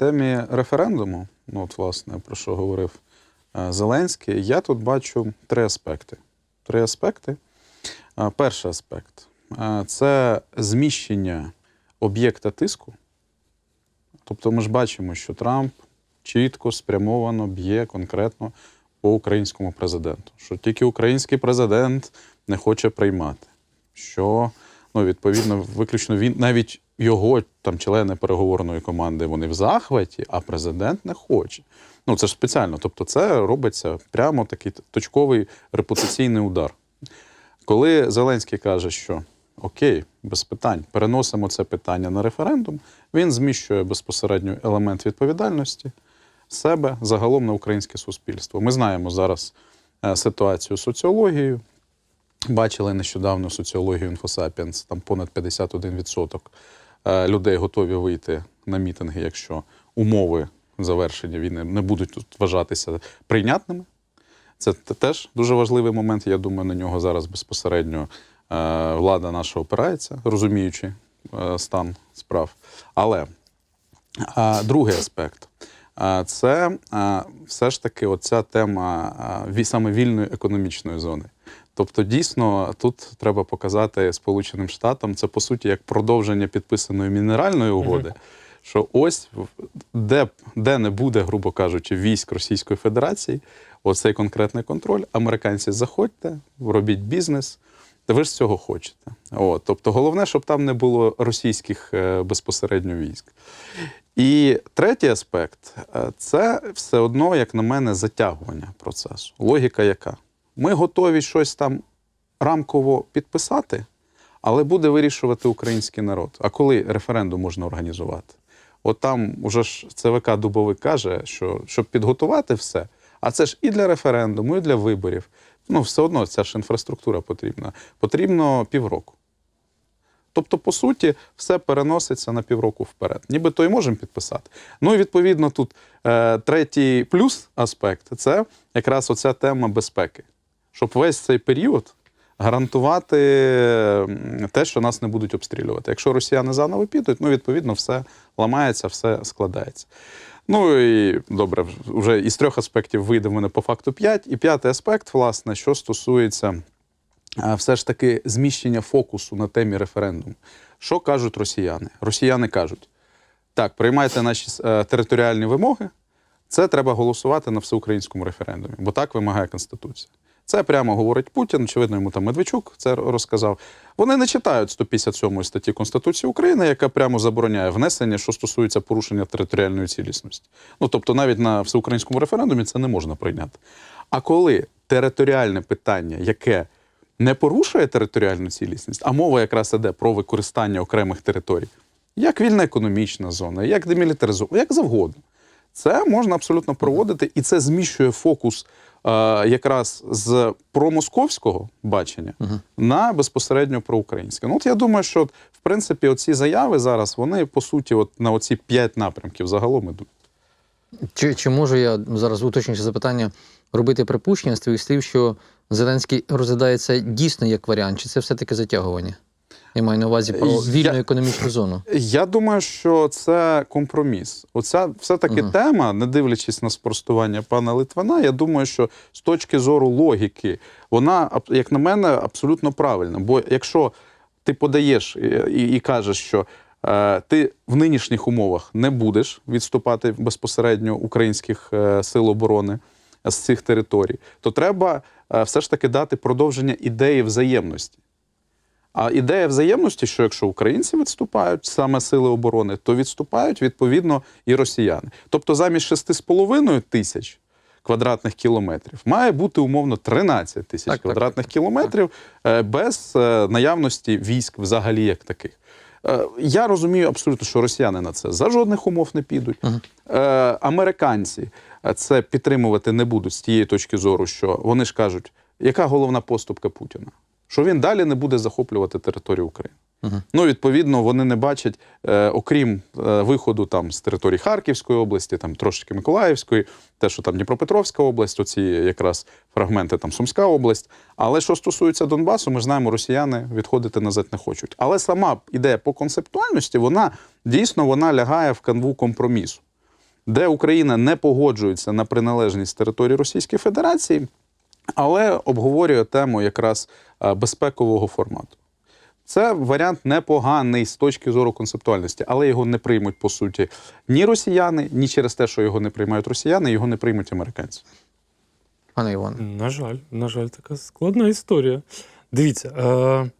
темі референдуму, ну от власне про що говорив е, Зеленський, я тут бачу три аспекти. Три аспекти. Е, Перший аспект е, це зміщення об'єкта тиску. Тобто ми ж бачимо, що Трамп чітко спрямовано б'є конкретно по українському президенту, що тільки український президент не хоче приймати. Що ну, відповідно, виключно він навіть його там члени переговорної команди вони в захваті, а президент не хоче. Ну це ж спеціально. Тобто, це робиться прямо такий точковий репутаційний удар. Коли Зеленський каже, що окей, без питань, переносимо це питання на референдум, він зміщує безпосередньо елемент відповідальності себе загалом на українське суспільство. Ми знаємо зараз е, ситуацію з соціологією. Бачили нещодавно соціологію Інфосапіенс, там понад 51% е, людей готові вийти на мітинги, якщо умови завершення війни не будуть тут вважатися прийнятними. Це теж дуже важливий момент. Я думаю, на нього зараз безпосередньо е, влада наша опирається, розуміючи е, стан справ. Але другий аспект це все ж таки оця тема саме вільної економічної зони. Тобто, дійсно, тут треба показати Сполученим Штатам це по суті як продовження підписаної мінеральної угоди. Що ось де, де не буде, грубо кажучи, військ Російської Федерації, оцей конкретний контроль. Американці заходьте, робіть бізнес. Та ви ж цього хочете. От, тобто, головне, щоб там не було російських е, безпосередньо військ. І третій аспект е, це все одно, як на мене, затягування процесу. Логіка яка? Ми готові щось там рамково підписати, але буде вирішувати український народ. А коли референдум можна організувати? От там уже ж ЦВК Дубовик каже, що щоб підготувати все, а це ж і для референдуму, і для виборів. Ну, все одно ця ж інфраструктура потрібна. Потрібно півроку. Тобто, по суті, все переноситься на півроку вперед. Нібито і можемо підписати. Ну і відповідно тут е, третій плюс аспект це якраз оця тема безпеки. Щоб весь цей період гарантувати те, що нас не будуть обстрілювати. Якщо росіяни заново підуть, ну відповідно все ламається, все складається. Ну і добре, вже із трьох аспектів вийде в мене по факту п'ять. І п'ятий аспект, власне, що стосується все ж таки зміщення фокусу на темі референдуму. Що кажуть росіяни? Росіяни кажуть: так, приймайте наші е, територіальні вимоги, це треба голосувати на всеукраїнському референдумі, бо так вимагає Конституція. Це прямо говорить Путін, очевидно, йому там Медведчук це розказав. Вони не читають 157 статті Конституції України, яка прямо забороняє внесення, що стосується порушення територіальної цілісності. Ну тобто, навіть на всеукраїнському референдумі це не можна прийняти. А коли територіальне питання, яке не порушує територіальну цілісність, а мова якраз іде про використання окремих територій, як вільна економічна зона, як демілітаризована, як завгодно. Це можна абсолютно проводити, і це зміщує фокус е, якраз з промосковського бачення на безпосередньо проукраїнське. Ну, от я думаю, що от, в принципі оці заяви зараз вони по суті, от на оці п'ять напрямків загалом ідуть. Чи, чи можу я зараз уточнюючи запитання робити припущення з твоїх слів, що Зеленський розглядається дійсно як варіант, чи це все-таки затягування? Я маю на увазі про Я- вільну економічну зону. Я думаю, що це компроміс. Оця все-таки Мгм. тема, не дивлячись на спростування пана Литвина, я думаю, що з точки зору логіки, вона, як на мене, абсолютно правильна. Бо якщо ти подаєш і, і, і кажеш, що е, ти в нинішніх умовах не будеш відступати безпосередньо українських е, сил оборони з цих територій, то треба е, все ж таки дати продовження ідеї взаємності. А ідея взаємності, що якщо українці відступають, саме сили оборони, то відступають відповідно і росіяни. Тобто замість 6,5 тисяч квадратних кілометрів має бути умовно 13 тисяч Так, так, квадратних кілометрів е, без е, наявності військ взагалі як таких. Е, Я розумію абсолютно, що росіяни на це за жодних умов не підуть. Е, Американці це підтримувати не будуть з тієї точки зору, що вони ж кажуть, яка головна поступка Путіна? Що він далі не буде захоплювати територію України. Мгм. Ну, відповідно, вони не бачать, е, окрім е, виходу там з території Харківської області, там трошки Миколаївської, те, що там Дніпропетровська область, оці якраз фрагменти там Сумська область. Але що стосується Донбасу, ми ж знаємо, росіяни відходити назад не хочуть. Але сама ідея по концептуальності, вона дійсно вона лягає в канву компромісу. де Україна не погоджується на приналежність території Російської Федерації, але обговорює тему якраз е, безпекового формату. Це варіант непоганий з точки зору концептуальності, але його не приймуть по суті ні росіяни, ні через те, що його не приймають росіяни, його не приймуть американці. Пане Іван. На жаль, на жаль, така складна історія. Дивіться, е,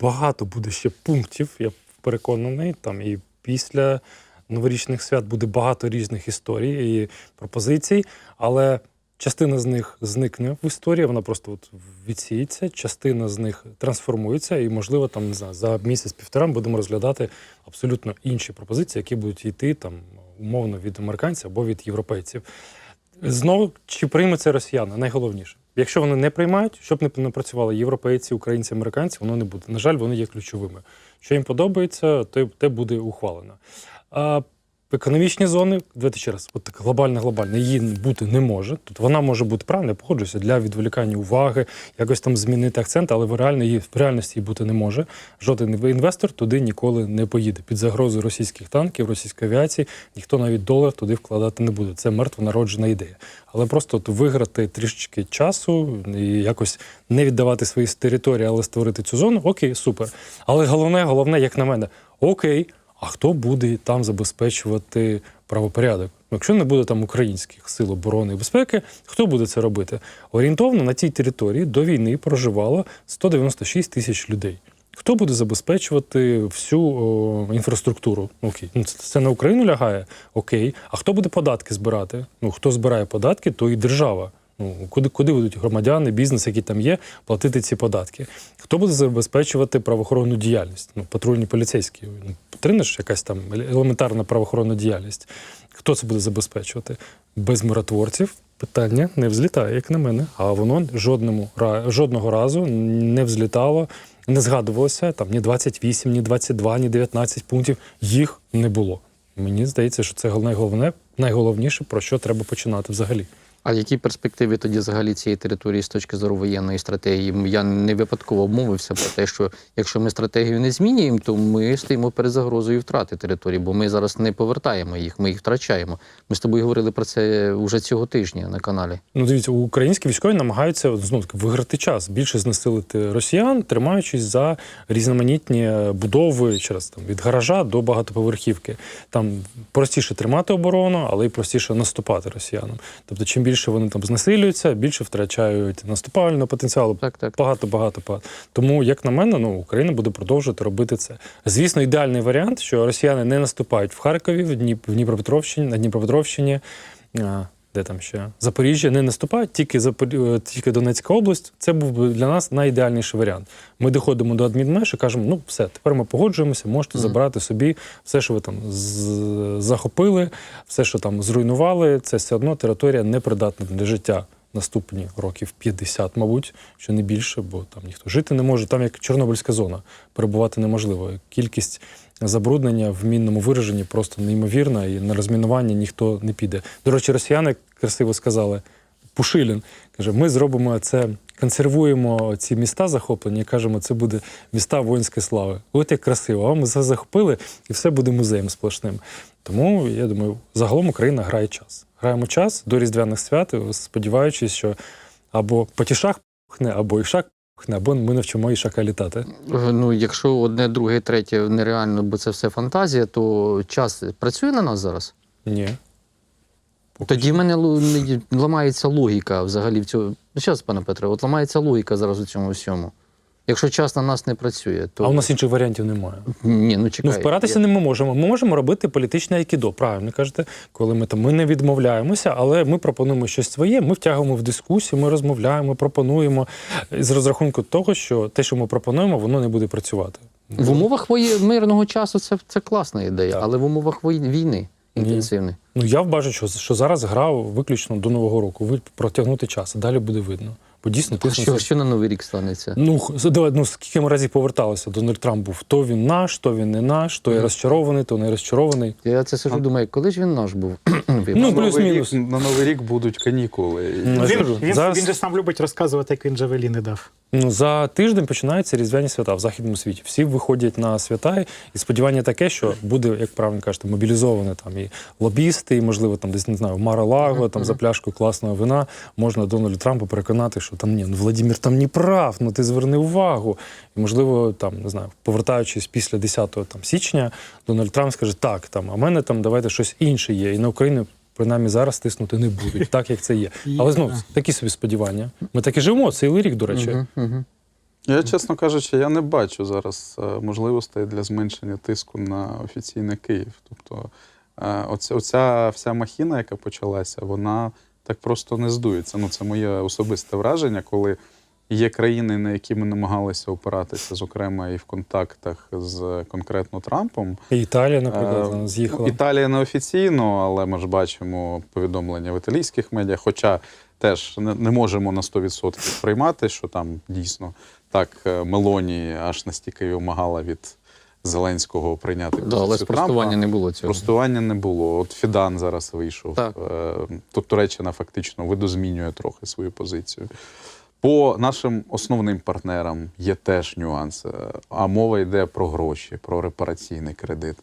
багато буде ще пунктів, я переконаний. Там і після новорічних свят буде багато різних історій і пропозицій, але частина з них зникне в історії, вона просто от відсіється, частина з них трансформується, і, можливо, там не за місяць-півтора ми будемо розглядати абсолютно інші пропозиції, які будуть йти там умовно від американців або від європейців. Знову чи приймуть це росіяни? Найголовніше. Якщо вони не приймають, щоб не не працювали європейці, українці, американці, воно не буде. На жаль, вони є ключовими. Що їм подобається, те, те буде ухвалено. Економічні зони, давайте ще раз, от така глобальна, глобальна, її бути не може. Тут вона може бути правильно, я погоджуюся, для відволікання уваги, якось там змінити акцент, але в, реально її, в реальності бути не може. Жоден інвестор туди ніколи не поїде. Під загрозою російських танків, російської авіації, ніхто навіть долар туди вкладати не буде. Це мертвонароджена ідея. Але просто от виграти трішечки часу і якось не віддавати свої території, але створити цю зону, окей, супер. Але головне, головне, як на мене, окей, а хто буде там забезпечувати правопорядок? Ну, Якщо не буде там українських сил оборони і безпеки, хто буде це робити? Орієнтовно на тій території до війни проживало 196 тисяч людей. Хто буде забезпечувати всю о, інфраструктуру? Окей, ну це на Україну лягає. Окей. А хто буде податки збирати? Ну хто збирає податки, то і держава. Ну куди, куди будуть громадяни, бізнес, які там є, платити ці податки? Хто буде забезпечувати правоохоронну діяльність? Ну, патрульні поліцейські. Ну, потрібна якась там елементарна правоохоронна діяльність. Хто це буде забезпечувати? Без миротворців питання не взлітає, як на мене. А воно жодному жодного разу не взлітало, не згадувалося там ні 28, ні 22, ні 19 пунктів. Їх не було. Мені здається, що це найголовне, найголовніше, про що треба починати взагалі. А які перспективи тоді взагалі цієї території з точки зору воєнної стратегії? Я не випадково обмовився про те, що якщо ми стратегію не змінюємо, то ми стоїмо перед загрозою втрати території, бо ми зараз не повертаємо їх, ми їх втрачаємо. Ми з тобою говорили про це вже цього тижня на каналі. Ну, дивіться, українські військові намагаються знову таки виграти час, більше знесилити росіян, тримаючись за різноманітні е, будови через там від гаража до багатоповерхівки. Там простіше тримати оборону, але й простіше наступати росіянам. Тобто, чим більше вони там знесилюються, більше втрачають наступального потенціалу. Так, так. Багато, багато, багато. Тому, як на мене, ну Україна буде продовжувати робити це. Звісно, ідеальний варіант, що росіяни не наступають в Харкові, в Дніп- Дніпропетровщині, на Дніпропетровщині. Де там ще Запоріжжя не наступають, тільки Запорі- е, тільки Донецька область. Це був би для нас найідеальніший варіант. Ми доходимо до адмінмеж і кажемо: ну все, тепер ми погоджуємося, можете Мгм. забрати собі все, що ви там з- захопили, все, що там зруйнували. Це все одно територія непридатна для життя. Наступні років 50, мабуть, що не більше, бо там ніхто жити не може. Там як Чорнобильська зона, перебувати неможливо. Кількість забруднення в мінному вираженні просто неймовірна, і на розмінування ніхто не піде. До речі, росіяни красиво сказали. Пушилін каже: ми зробимо це, консервуємо ці міста захоплені і кажемо, це буде міста воїнської слави. От як красиво. А ми все захопили, і все буде музеєм сплошним. Тому я думаю, загалом Україна грає час. Граємо час до різдвяних свят, сподіваючись, що або потішах пахне, або ішак пахне, або ми навчимо ішака літати. Е, Ну, якщо одне, друге, третє нереально, бо це все фантазія, то час працює на нас зараз. Ні. Тоді в мене ламається логіка взагалі в цьому. Щас, пане Петре, от ламається логіка зараз у цьому всьому. Якщо час на нас не працює, то А у нас інших варіантів немає. ні, ну чекай. Ну, впиратися не ми можемо. Ми можемо робити політичне айкідо, правильно кажете, коли ми там ми не відмовляємося, але ми пропонуємо щось своє, ми втягуємо в дискусію, ми розмовляємо, пропонуємо з розрахунку того, що те, що ми пропонуємо, воно не буде працювати. В умовах вої... мирного часу це, це класна ідея, Так. але в умовах вої- війни Ні. інтенсивної. Ну я бачу, що, що зараз гра виключно до нового року. Ви протягнути час, а далі буде видно. Бо дійсно А тиснеться. що, що на Новий рік станеться? Ну, давай, ну скільки ми разів поверталися, Дональд Трамп був. То він наш, то він не наш, то я розчарований, то не розчарований. Я це сижу, думаю, коли ж він наш був? Ну, На Новий плюс-мінус. рік- На Новий рік будуть канікули. Ну, ж Він, він, зараз- він же сам любить розказувати, як він Джавеліни дав. Ну, за тиждень починаються різдвяні свята в західному світі. Всі виходять на свята, і сподівання таке, що буде, як правильно кажете, мобілізовано там і лобісти, і можливо там десь не знаю, в Маралаго, там за пляшкою класного вина можна Дональду Трампу переконати, що там ні, ну Владимир там не прав, ну ти зверни увагу. І можливо, там не знаю, повертаючись після 10 там січня, Дональд Трамп скаже: так, там, а в мене там давайте щось інше є, і на Україну. Принаймні зараз тиснути не будуть, так як це є. Але знову такі собі сподівання. Ми так і живемо цілий рік, до речі. Я, чесно кажучи, я не бачу зараз е, можливостей для зменшення тиску на офіційний Київ. Тобто е, оця, оця вся махіна, яка почалася, вона так просто не здується. Ну, це моє особисте враження, коли є країни, на які ми намагалися опиратися, зокрема, і в контактах з конкретно Трампом. І Італія, наприклад, Е, з'їхала. Італія не офіційно, але ми ж бачимо повідомлення в італійських медіа. Хоча теж не, не можемо на 100% приймати, що там дійсно так е, Мелоні аж настільки вимагала від Зеленського прийняти Да, але спростування не було цього. Спростування не було. От Фідан зараз вийшов. Так. Е, Тут Туреччина фактично видозмінює трохи свою позицію. По нашим основним партнерам є теж нюанси. А мова йде про гроші, про репараційний кредит.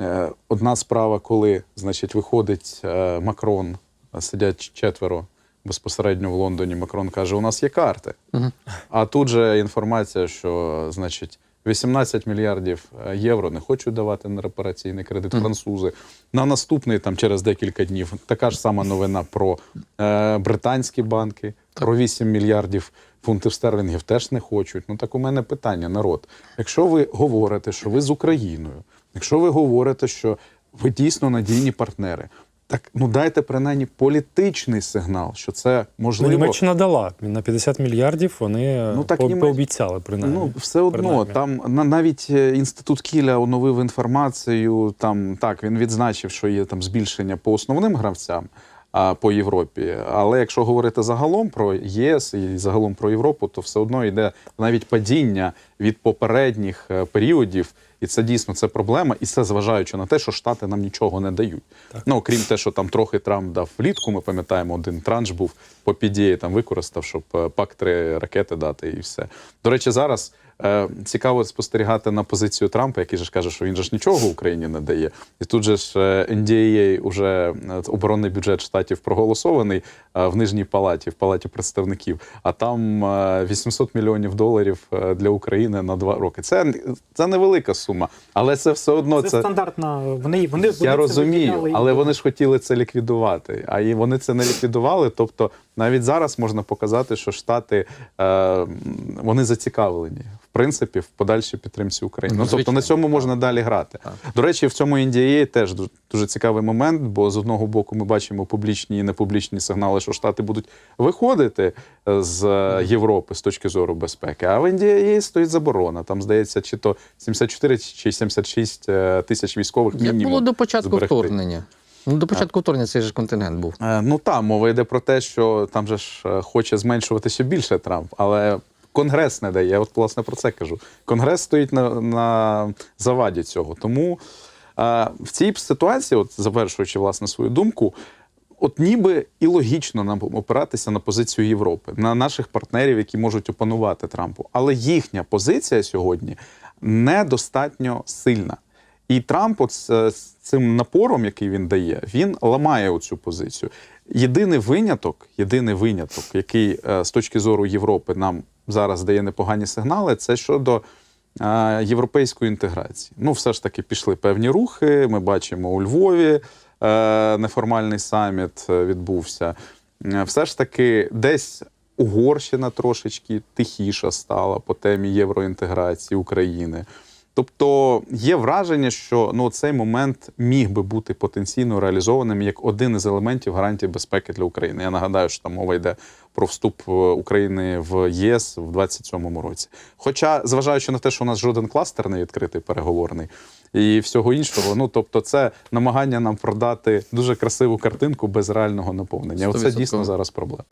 Е, Одна справа, коли значить, виходить е, Макрон, сидять четверо безпосередньо в Лондоні. Макрон каже: у нас є карти. Мгм. А тут же інформація, що значить 18 мільярдів е, євро не хочуть давати на репараційний кредит французи. На наступний там через декілька днів така ж сама новина про е, британські банки, про 8 мільярдів фунтів стерлінгів теж не хочуть. Ну так у мене питання, народ. Якщо ви говорите, що ви з Україною, якщо ви говорите, що ви дійсно надійні партнери. Так ну дайте принаймні політичний сигнал, що це Ну, можливо. Німеччина дала на 50 мільярдів. Вони Ну, так по- Німеч- пообіцяли принаймні. Ну, все одно, Принаймні. там на- навіть е, інститут Кіля оновив інформацію. Там так він відзначив, що є там збільшення по основним гравцям. А по Європі, але якщо говорити загалом про ЄС і загалом про Європу, то все одно йде навіть падіння від попередніх е, періодів, і це дійсно це проблема, і це зважаючи на те, що Штати нам нічого не дають. Так. Ну окрім те, що там трохи Трамп дав влітку, ми пам'ятаємо, один транш був по підії там використав, щоб е, пак три ракети дати, і все. До речі, зараз е, цікаво спостерігати на позицію Трампа, який же ж каже, що він же ж нічого Україні не дає. І тут же ж е, NDAA, уже е, оборонний бюджет штатів проголосований е, в нижній палаті, в палаті представників. А там е, 800 мільйонів доларів е, для України на два роки. Це, це невелика сума, але це все одно Це, це. стандартна. Вони, вони, вони Я це розумію, але вони ж хотіли це ліквідувати. А і вони це не ліквідували. Тобто, навіть зараз можна показати, що Штати е, вони зацікавлені в принципі в подальшій підтримці України. Ну, Ну, тобто на цьому можна далі грати. Так. До речі, в цьому NDA теж дуже цікавий момент, бо з одного боку ми бачимо публічні і непублічні сигнали, що Штати будуть виходити е, з е, Європи з точки зору безпеки. А в NDA стоїть заборона. Там здається, чи то 74 чи 76 е, тисяч військових Як було до початку зберегти. вторгнення. Ну, до початку вторгнення цей же континент був. Е, Ну там мова йде про те, що там же ж е, хоче зменшувати ще більше Трамп, але Конгрес не дає. Я от власне про це кажу. Конгрес стоїть на, на заваді цього. Тому е, в цій ситуації, от завершуючи власне свою думку. От ніби і логічно нам опиратися на позицію Європи, на наших партнерів, які можуть опанувати Трампу. Але їхня позиція сьогодні недостатньо сильна. І Трамп, от з, з цим напором, який він дає, він ламає оцю позицію. Єдиний виняток, єдиний виняток, який е, з точки зору Європи нам зараз дає непогані сигнали, це щодо е, європейської інтеграції. Ну, все ж таки пішли певні рухи. Ми бачимо у Львові е, неформальний саміт е, відбувся. Е, Все ж таки, десь Угорщина трошечки тихіша стала по темі євроінтеграції України. Тобто є враження, що ну цей момент міг би бути потенційно реалізованим як один із елементів гарантії безпеки для України. Я нагадаю, що там мова йде про вступ е, України в ЄС в 27-му році. Хоча, зважаючи на те, що у нас жоден кластер не відкритий переговорний і всього іншого, ну тобто, це намагання нам продати дуже красиву картинку без реального наповнення. Оце дійсно зараз проблема.